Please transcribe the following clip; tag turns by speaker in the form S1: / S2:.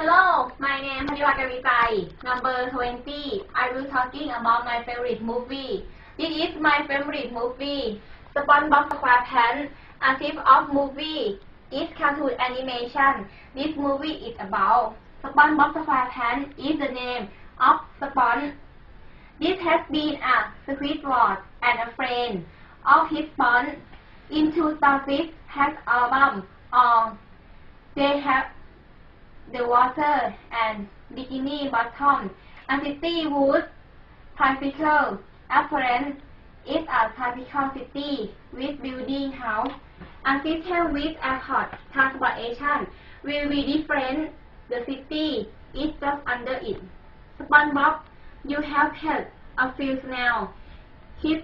S1: Hello, my name is Hadiwakaritai. Number 20. I will talking about my favorite movie. This is my favorite movie. SpongeBob SquarePants. A type of movie. Is cartoon animation. This movie is about SpongeBob SquarePants is the name of Sponge. This has been a Squidward and a friend of his Sponge. Into Starfish has album on. They have the water and bikini bottom. A city wood typical appearance is a typical city with building house. A system with airport transportation will be different. The city is just under it. SpongeBob, you have had a few snails. His